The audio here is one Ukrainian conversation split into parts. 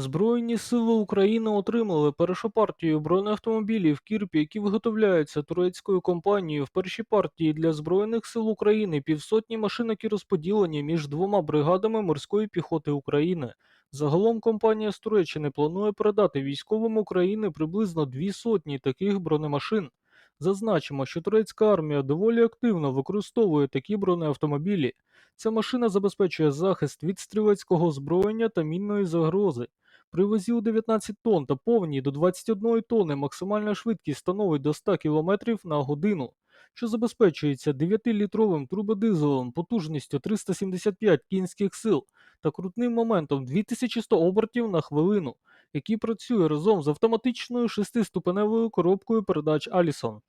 Збройні сили України отримали першу партію бронеавтомобілів Кірпі, які виготовляються турецькою компанією. В першій партії для Збройних сил України півсотні машин, які розподілені між двома бригадами морської піхоти України. Загалом компанія з Туреччини планує передати військовим України приблизно дві сотні таких бронемашин. Зазначимо, що турецька армія доволі активно використовує такі бронеавтомобілі. Ця машина забезпечує захист від стрілецького озброєння та мінної загрози. При вазі у 19 тонн та повній до 21 тонни максимальна швидкість становить до 100 км на годину, що забезпечується 9-літровим турбодизелем потужністю 375 кінських сил та крутним моментом 2100 обертів на хвилину, який працює разом з автоматичною шестиступеневою коробкою передач Allison.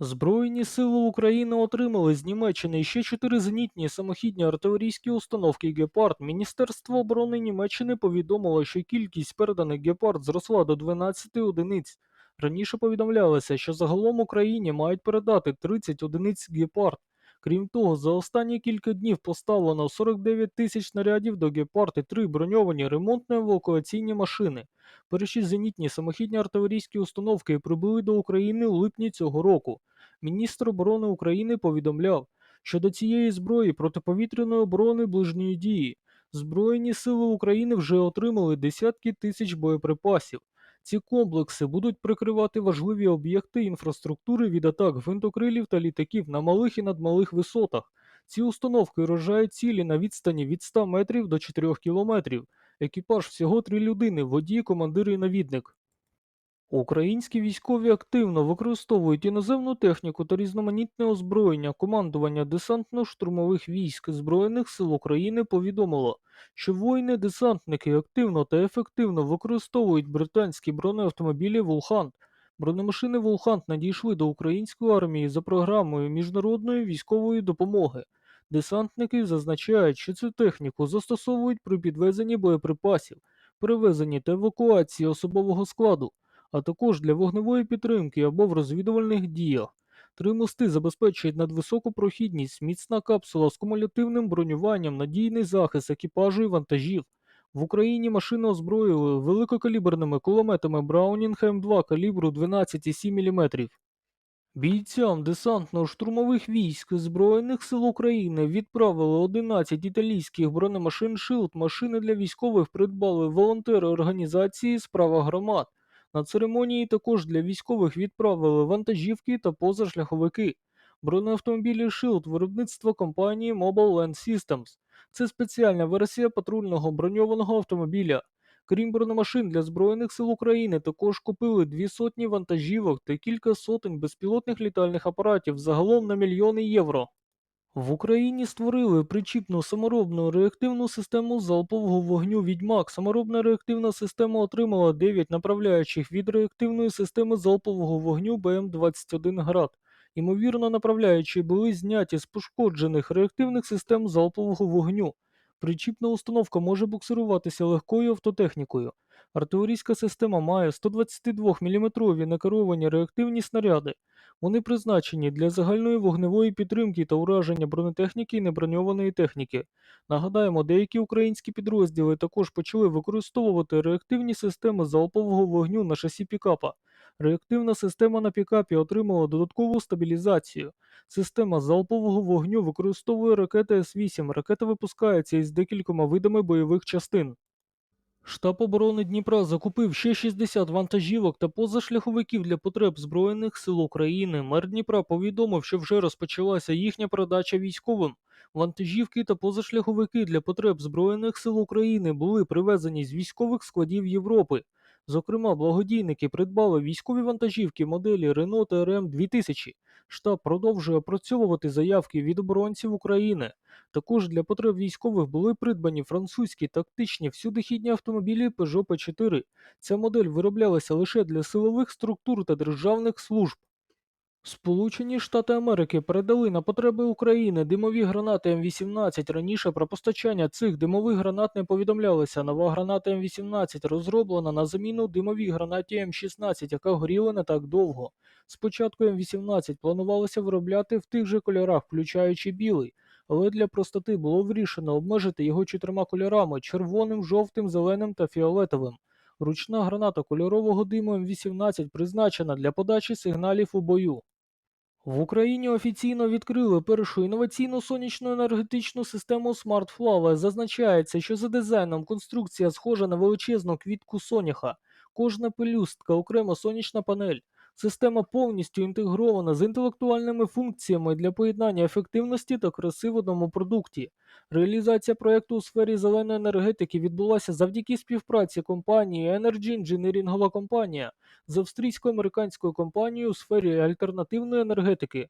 Збройні сили України отримали з Німеччини ще чотири зенітні самохідні артилерійські установки Гепард. Міністерство оборони Німеччини повідомило, що кількість переданих Гепард зросла до 12 одиниць. Раніше повідомлялося, що загалом Україні мають передати 30 одиниць Гепард. Крім того, за останні кілька днів поставлено 49 тисяч снарядів до Гепард і три броньовані ремонтно-евакуаційні машини. Перші зенітні самохідні артилерійські установки прибули до України у липні цього року. Міністр оборони України повідомляв, що до цієї зброї протиповітряної оборони ближньої дії Збройні сили України вже отримали десятки тисяч боєприпасів. Ці комплекси будуть прикривати важливі об'єкти інфраструктури від атак гвинтокрилів та літаків на малих і надмалих висотах. Ці установки вражають цілі на відстані від 100 метрів до 4 кілометрів. Екіпаж всього три людини, водій, командир і навідник. Українські військові активно використовують іноземну техніку та різноманітне озброєння. Командування десантно-штурмових військ Збройних сил України повідомило, що воїни-десантники активно та ефективно використовують британські бронеавтомобілі Волхант. Бронемашини Волхант надійшли до української армії за програмою міжнародної військової допомоги. Десантники зазначають, що цю техніку застосовують при підвезенні боєприпасів, перевезенні та евакуації особового складу а також для вогневої підтримки або в розвідувальних діях. Три мости забезпечують надвисоку прохідність, міцна капсула з кумулятивним бронюванням, надійний захист екіпажу і вантажів. В Україні машини озброїли великокаліберними кулеметами Браунінг М2 калібру 12,7 мм. Бійцям десантно-штурмових військ Збройних сил України відправили 11 італійських бронемашин Шилд. Машини для військових придбали волонтери організації Справа громад. На церемонії також для військових відправили вантажівки та позашляховики. Бронеавтомобілі Shield виробництва компанії Mobile Land Systems. Це спеціальна версія патрульного броньованого автомобіля. Крім бронемашин для Збройних сил України, також купили дві сотні вантажівок та кілька сотень безпілотних літальних апаратів загалом на мільйони євро. В Україні створили причіпну саморобну реактивну систему залпового вогню Відьмак. Саморобна реактивна система отримала 9 направляючих від реактивної системи залпового вогню БМ-21 Град. Ймовірно, направляючі були зняті з пошкоджених реактивних систем залпового вогню. Причіпна установка може буксируватися легкою автотехнікою. Артилерійська система має 122 мм накеровані реактивні снаряди. Вони призначені для загальної вогневої підтримки та ураження бронетехніки і неброньованої техніки. Нагадаємо, деякі українські підрозділи також почали використовувати реактивні системи залпового вогню на шасі пікапа. Реактивна система на пікапі отримала додаткову стабілізацію. Система залпового вогню використовує ракети С-8. Ракета випускається із декількома видами бойових частин. Штаб оборони Дніпра закупив ще 60 вантажівок та позашляховиків для потреб Збройних сил України. Мер Дніпра повідомив, що вже розпочалася їхня передача військовим. Вантажівки та позашляховики для потреб Збройних сил України були привезені з військових складів Європи. Зокрема, благодійники придбали військові вантажівки моделі Renault TRM 2000. Штаб продовжує опрацьовувати заявки від оборонців України. Також для потреб військових були придбані французькі тактичні всюдихідні автомобілі Peugeot P4. Ця модель вироблялася лише для силових структур та державних служб. Сполучені Штати Америки передали на потреби України димові гранати М18. Раніше про постачання цих димових гранат не повідомлялося. Нова граната М18 розроблена на заміну димовій гранаті М16, яка горіла не так довго. Спочатку М18 планувалося виробляти в тих же кольорах, включаючи білий, але для простоти було вирішено обмежити його чотирма кольорами червоним, жовтим, зеленим та фіолетовим. Ручна граната кольорового диму М18 призначена для подачі сигналів у бою. В Україні офіційно відкрили першу інноваційну сонячну енергетичну систему Smart Flower. Зазначається, що за дизайном конструкція схожа на величезну квітку соняха. Кожна пелюстка окрема сонячна панель. Система повністю інтегрована з інтелектуальними функціями для поєднання ефективності та краси в одному продукті. Реалізація проєкту у сфері зеленої енергетики відбулася завдяки співпраці компанії Energy Engineering компанія з австрійсько-американською компанією у сфері альтернативної енергетики.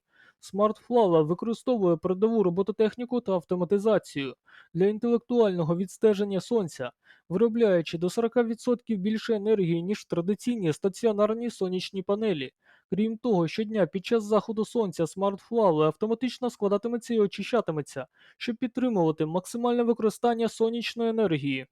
SmartFlower використовує передову робототехніку та автоматизацію для інтелектуального відстеження сонця, виробляючи до 40% більше енергії, ніж традиційні стаціонарні сонячні панелі. Крім того, щодня під час заходу сонця SmartFlower автоматично складатиметься і очищатиметься, щоб підтримувати максимальне використання сонячної енергії.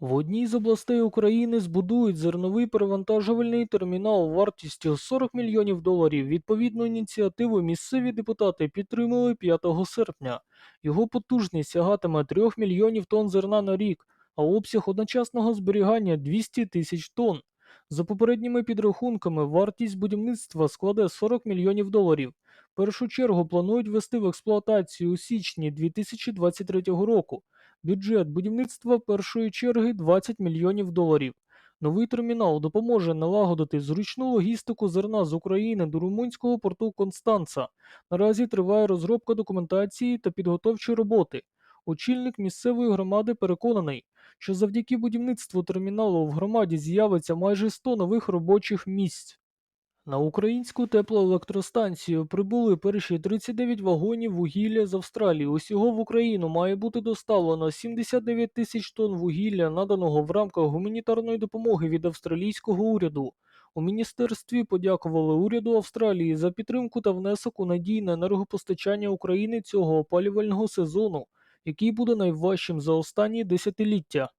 В одній з областей України збудують зерновий перевантажувальний термінал вартістю 40 мільйонів доларів. Відповідну ініціативу місцеві депутати підтримали 5 серпня. Його потужність сягатиме 3 мільйонів тонн зерна на рік, а обсяг одночасного зберігання 200 тисяч тонн. За попередніми підрахунками, вартість будівництва складе 40 мільйонів доларів. В першу чергу планують ввести в експлуатацію у січні 2023 року. Бюджет будівництва першої черги 20 мільйонів доларів. Новий термінал допоможе налагодити зручну логістику зерна з України до румунського порту Констанца. Наразі триває розробка документації та підготовчі роботи. Очільник місцевої громади переконаний, що завдяки будівництву терміналу в громаді з'явиться майже 100 нових робочих місць. На українську теплоелектростанцію прибули перші 39 вагонів вугілля з Австралії. Усього в Україну має бути доставлено 79 тисяч тонн вугілля, наданого в рамках гуманітарної допомоги від австралійського уряду. У міністерстві подякували уряду Австралії за підтримку та внесок у надійне енергопостачання України цього опалювального сезону, який буде найважчим за останні десятиліття.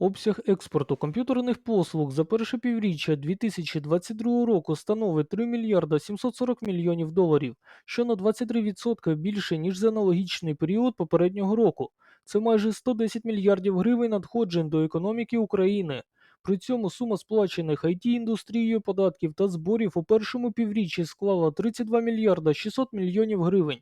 Обсяг експорту комп'ютерних послуг за перше півріччя 2022 року становить 3 мільярда 740 мільйонів доларів, що на 23% більше, ніж за аналогічний період попереднього року. Це майже 110 мільярдів гривень надходжень до економіки України. При цьому сума сплачених IT-індустрією податків та зборів у першому півріччі склала 32 мільярда 600 мільйонів гривень.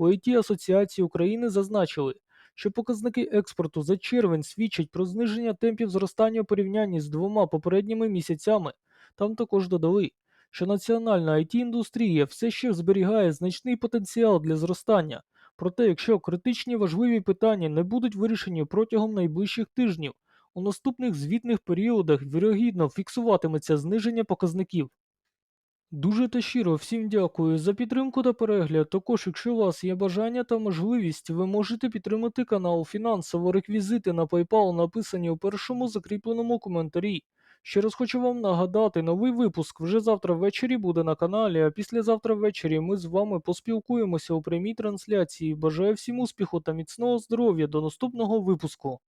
У IT Асоціації України зазначили, що показники експорту за червень свідчать про зниження темпів зростання у порівнянні з двома попередніми місяцями. Там також додали, що національна IT-індустрія все ще зберігає значний потенціал для зростання. Проте, якщо критичні важливі питання не будуть вирішені протягом найближчих тижнів, у наступних звітних періодах вірогідно фіксуватиметься зниження показників. Дуже та щиро всім дякую за підтримку та перегляд. Також, якщо у вас є бажання та можливість, ви можете підтримати канал фінансово. Реквізити на PayPal написані у першому закріпленому коментарі. Ще раз хочу вам нагадати, новий випуск вже завтра ввечері буде на каналі, а післязавтра ввечері ми з вами поспілкуємося у прямій трансляції. Бажаю всім успіху та міцного здоров'я до наступного випуску.